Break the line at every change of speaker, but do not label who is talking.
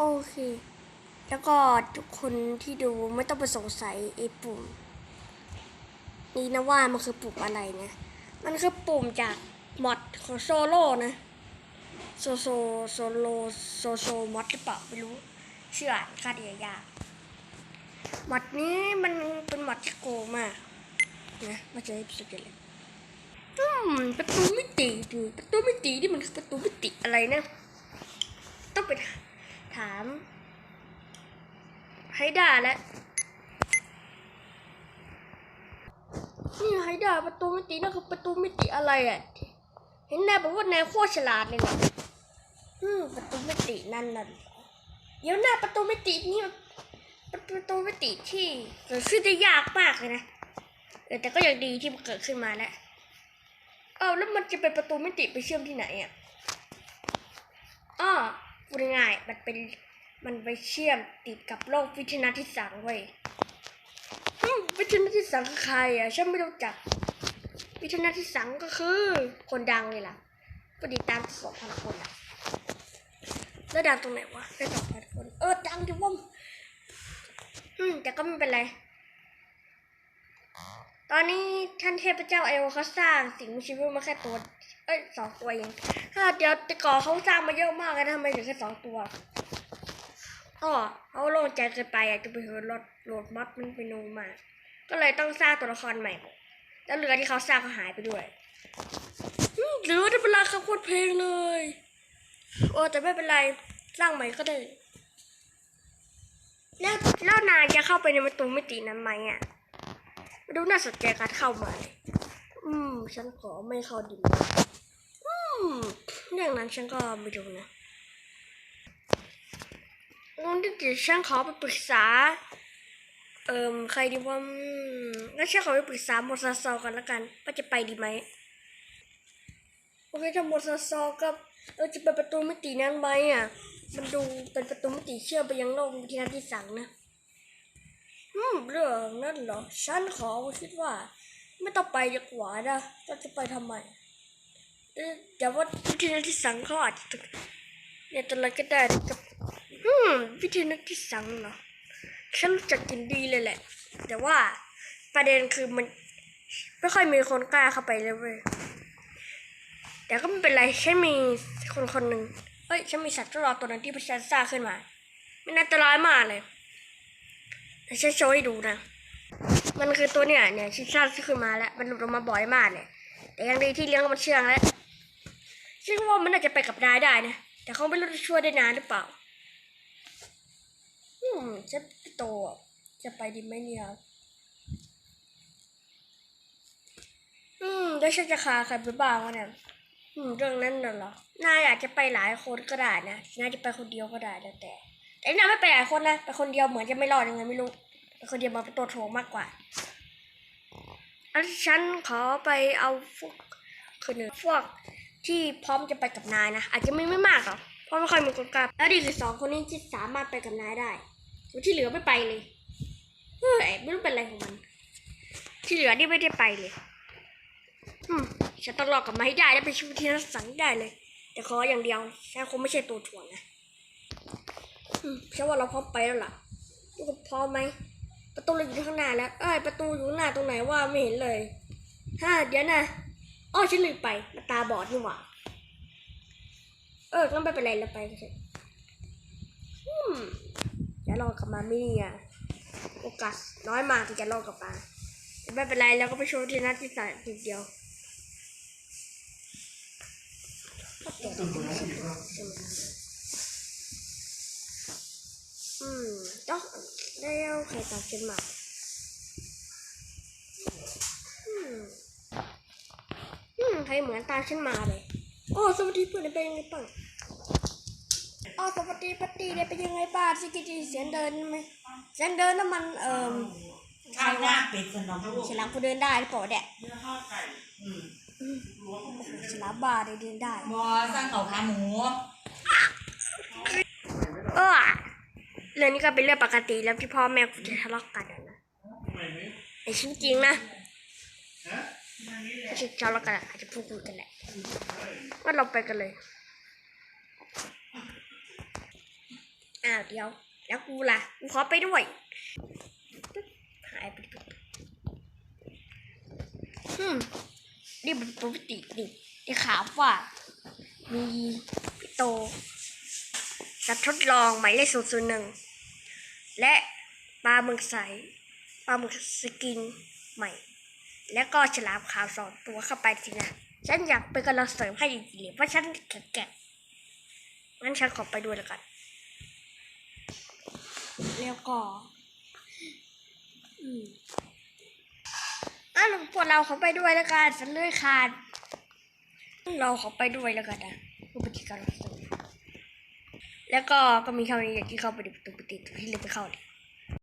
โอเค แล้วก็ทุกคนที่ดูไม่ต้องไปสงสัยไอ้ปุ่ม นี่นะว่ามันคือปุ่มอะไรนะ มันคือปุ่มจากมอดของโซโล่นะ โซโซโซโลโซโซมอดหรือเปล่าไม่รู้ เชื่ออ่านคาดเดียยากมอดนี้มันเป็นมอดที่โกงมากนะมาเจอสุดเลยอืมประตูมิติดูประตูมิตินี่มันคือประตูมิติอะไรนะ ต้องไป ถาม ไฮด้าแล้วนี่ไฮด้าประตูมิตินั่นคือประตูมิติอะไรอะ เห็นนายบอกว่านายโคตรฉลาดเลยเนี่ยอืมประตูมิตินั่นน่ะเดี๋ยวหน้าประตูมิตินี่ประตูมิติที่เกิดขึ้นได้ยากมากเลยนะแต่ก็ยังดีที่มันเกิดขึ้นมาแล้วเอ้าแล้วมันจะเป็นประตูมิติไปเชื่อมที่ไหนอะอ้อ พูดง่ายๆมันเป็นมันไปเชื่อมติดกับโลกวิทยาที่สังเว้ยวิทยาที่สังคือใครอะฉันไม่รู้จัก วิทยาที่สังก็คือ คนดังเลยล่ะก็ติดตามสองพันคนอะแล้วดังตรงไหนวะได้สองพันคน เออดังดิว่มอืมแต่ก็ไม่เป็นไร ตอนนี้ท่านเทพเจ้าเอลเขาสร้างสิ่งมีชีวิตมาแค่ตัว เอ้ยสองตัวเองถ้าเดี๋ยวแต่ก่อเขาสร้างมาเยอะมากเลยทำไมถึงแค่สองตัวอ๋อเขาโล่งใจเกินไปอะจะไปเหินรถโหลดมัดมันไปนูมา ก็เลยต้องสร้างตัวละครใหม่ แล้วเรือที่เขาสร้างก็หายไปด้วยอืมเหลือแต่เวลาขับโคตรเพลงเลยโอ้แต่ไม่เป็นไรสร้างใหม่ก็ได้ แล้วแล้วนายจะเข้าไปในประตูมิตินั้นไหมอะดูน่าสนใจการเข้ามาเลย อืม ฉันขอไม่เข้าดินอืมเรื่องนั้นฉันก็ไม่รู้นะงั้นที่ฉันขอไปปรึกษา เอิมใครดีว่างั้นฉันขอไปปรึกษาโมซาซอกันแล้วกันว่าจะไปดีไหมโอเคถ้าโมซาซอกับเออจะไปประตูมิตินั้นไหมอะ มันดูเป็นประตูมิติเชื่อมไปยังโลกวิทยาที่สังนะ อืมเรื่องนั้นเหรอ ฉันขอคิดว่า ไม่ต้องไปดีกว่านะเราจะไปทำไมเอ๊ะแต่ว่าวิทยาที่สังเขาอาจจะเนี่ยตอะไรก็ได้กับอืมวิทยาที่สังเหรอฉันรู้จักกินดีเลยแหละ แต่ว่าประเด็นคือมันไม่ค่อยมีคนกล้าเข้าไปเลยเว้ยแต่ก็ไม่เป็นไรฉันมีคนคนหนึ่งเอ้ยฉันมีสัตว์ทดลองตัวนั้นที่พฉันสร้างขึ้นมาไม่น่าอันตรายมากเลยแต่ฉันโชว์ให้ดูนะ มันคือตัวเนี่ยเนี่ยฉันสร้างขึ้นมาแล้ว มันหลุดออกมาบ่อยมากเนี่ย แต่ยังดีที่เลี้ยงมันเชื่องแล้วฉันว่ามันน่าจะไปกับนายได้นะ แต่เขาไม่รู้จะช่วยได้นานหรือเปล่า อืมฉันโตจะไปดีไหมเนี่ย อืมแล้วฉันจะคาใครไปบ้างวะเนี่ย อืม เรื่องนั้นน่ะเหรอ นายอาจจะไปหลายคนก็ได้นะ นายจะไปคนเดียวก็ได้แล้วแต่ แต่นายไม่ไปหลายคนนะ ไปคนเดียวเหมือนจะไม่รอดยังไงไม่รู้ คนเดียวมันเป็นตัวโถงมากกว่าแล้วฉันขอไปเอาพวกคนหนึ่งพวกที่พร้อมจะไปกับนายนะ อาจจะไม่ไม่มากหรอกเพราะไม่ค่อยมีคนกล้าแล้วดีคือสองคนนี้ที่สามารถไปกับนายได้ที่เหลือไม่ไปเลยเฮ้ยไม่รู้เป็นอะไรของมัน ที่เหลือนี่ไม่ได้ไปเลยอืมฉันต้องรอกลับมาให้ได้แล้วไปช่วยที่นักสังได้เลย แต่ขออย่างเดียวฉันคงไม่ใช่ตัวถ่วงนะอืมฉันว่าเราพร้อมไปแล้วล่ะทุกคนพร้อมไหม ประตูเราอยู่ข้างหน้าแล้วเอ้ยประตูอยู่ข้างหน้าตรงไหนว่าไม่เห็นเลยฮ่าเดี๋ยวนะอ้อฉันลืมไปมันตาบอดนี่หว่าเออก็ไม่เป็นไรเราไปกันเถอะอืมจะรอกลับมาไม่เนี่ยโอกาสน้อยมากที่จะรอกลับมาไม่เป็นไรเราก็ไปโชว์ที่นัดที่สามทีเดียวอืม ได้เอาไข่ตามฉันมาอืมอืมใครเหมือนตามฉันมาเลยโอ้สวัสดีเพื่อนเป็นยังไงบ้างอ๋อสวัสดีพัตตี้เนี่ยเป็นยังไงบ้างสิกิจีเสียงเดินไหมเสียงเดินน้ำมันเอ่อใคร
ข้าวห
วะ
น้าเป็ดสนมลูก
ฉลามกูเดินได้หรือเปล่าเนี่ย
อืม
ฉลามบาร์เดินได้
บอสร้างเขาขาหมู
เออ เรื่องนี้ก็เป็นเรื่องปกติแล้วที่พ่อแม่กูจะทะเลาะกันอะนะไอ้ชิ้นจริงนะถ้าจะทะเลาะกันอาจจะพูดคุยกันแหละว่าเราไปกันเลยอ้าวเดี๋ยว แล้วกูล่ะกูขอไปด้วยหายไปปุ๊บอืมนี่มันปกตินี่ที่ข่าวว่ามีพี่โต จะทดลองหมายเลขศูนย์ศูนย์หนึ่งและปลาหมึกใสปลาหมึกสกินใหม่ แล้วก็ฉลามขาวสองตัวเข้าไปสินะฉันอยากเป็นกำลังเสริมให้จริงๆเลยเพราะฉันแก่งงั้นฉันขอไปด้วยแล้วกัน แล้วก็อืมอะพวกเราขอไปด้วยแล้วกันฉันเลื่อยคานเราขอไปด้วยแล้วกันนะผู้ปฏิการรับสมัคร แล้วก็ก็มีเท่านี้อยางที่เข้าไปในประตูปฏิที่เลยไปเข้าเลย